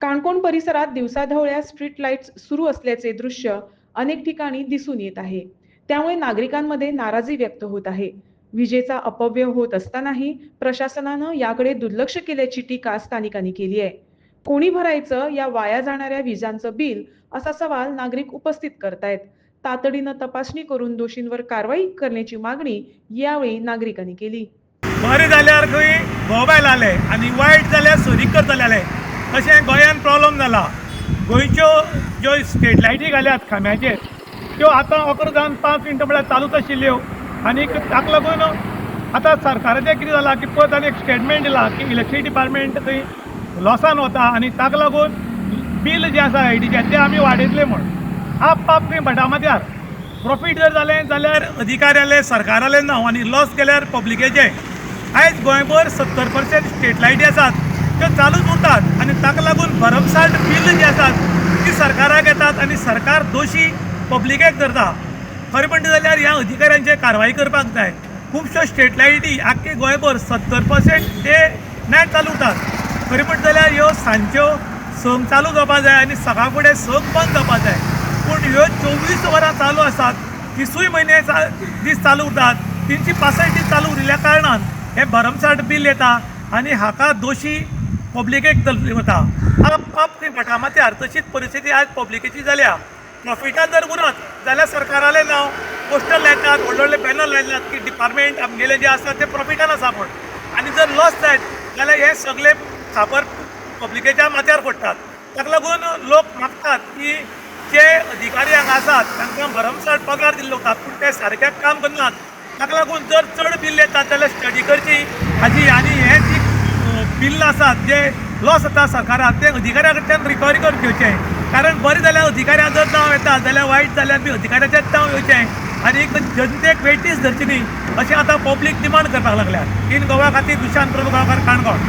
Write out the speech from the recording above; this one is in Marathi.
काणकोण परिसरात दिवसाढवळ्या स्ट्रीट लाईट्स सुरू असल्याचे दृश्य अनेक ठिकाणी दिसून येत आहे. त्यामुळे नागरिकांमध्ये नाराजी व्यक्त होत आहे. विजेचा अपव्यय होत असतानाही प्रशासनानं याकडे दुर्लक्ष केल्याची टीका स्थानिकांनी केली आहे. कोणी भरायचं या वाया जाणाऱ्या विजांचं बिल असा सवाल नागरिक उपस्थित करतायत. तातडीनं तपासणी करून दोषींवर कारवाई करण्याची मागणी यावेळी नागरिकांनी केली. बरें झाल्यावर मोबाईल मोबायल आले आनी वायट जाल्यार सोरीकर अशें गोंयान प्रॉब्लम जाला गोंयच्यो ज्यो स्ट्रीट लायटी घाल्यात खांब्याचेर त्यो आतां अकरा जावन पांच मिनटां म्हळ्यार चालूच आशिल्ल्यो. आनीक ताका लागून आतां सरकाराचें कितें जालां की पळय आनी एक स्टेटमेंट दिला की इलेक्ट्रिसिटी डिपार्टमेंट थंय लॉसान वता आनी ताका लागून बील जें आसा लायटीचें तें आमी वाडयतले म्हण. आप आप खंय भटामाथ्यार प्रॉफीट जर जालें जाल्यार अधिकाऱ्याले सरकाराले नांव आनी लॉस केल्यार पब्लिकेचें आयज गोंयभर सत्तर पर्सेंट स्ट्रीट लायटी आसात. त्यो चालूच उरतात आनी ताका लागून भरमसाट बील जी आसात ती सरकाराक येतात आनी सरकार दोशी पब्लिकेक धरता. खरें म्हणटा जाल्यार ह्या अधिकाऱ्यांचेर कारवाय करपाक जाय. खुबश्यो स्टेट लायटी आख्खे गोंयभर सत्तर पर्सेंट ते नायट चालू उरतात खरें म्हणटा जाल्यार ह्यो सांजच्यो संक चालू जावपा जाय आनी सकाळ फुडें संक बंद जावपा जाय. पूण ह्यो चोवीस वरां चालू आसात तिसूय म्हयने चा- दीस चालू उरतात तिनशी पासश्ट दीस चालू उरिल्ल्या कारणान हे भरमसाट बील येता आनी हाका दोशी पब्लिकेक धरली वता आप आप खंय भटामाथ्यार तशीच परिस्थिती आज पब्लिकेची जाल्या प्रॉफिटान जर उरत जाल्यार सरकारालें नांव. पोस्टर लायतात व्हडले व्हडले बॅनर लायतात की डिपार्टमेंट आमगेले जे आसा ते प्रॉफिटान आसा म्हण आनी जर लॉस जायत जाल्यार हे सगळे खापर पब्लिकेच्या माथ्यार पडटात ताका लागून लोक मागतात की जे अधिकारी हांगा आसात तांकां भरमसाट पगार दिल्लो वता पूण ते सारकें काम करनात ताका लागून जर चड बील येतात जाल्यार स्टडी करची हाजी आनी हे जी बिल्ल आसात जे लॉस जाता सरकाराक ते अधिकाऱ्या कडच्यान रिकवरी करून घेवचें कारण बरें जाल्यार अधिकाऱ्या जर नांव येता जाल्यार वायट जाल्यार बी अधिकाऱ्याचेंच नांव येवचें आनी एक जनतेक वेटीस धरची न्ही अशें आतां पब्लीक डिमांड करपाक लागल्यात इन गोवा खातीर दुशांत प्रभू गांवकार काणकोण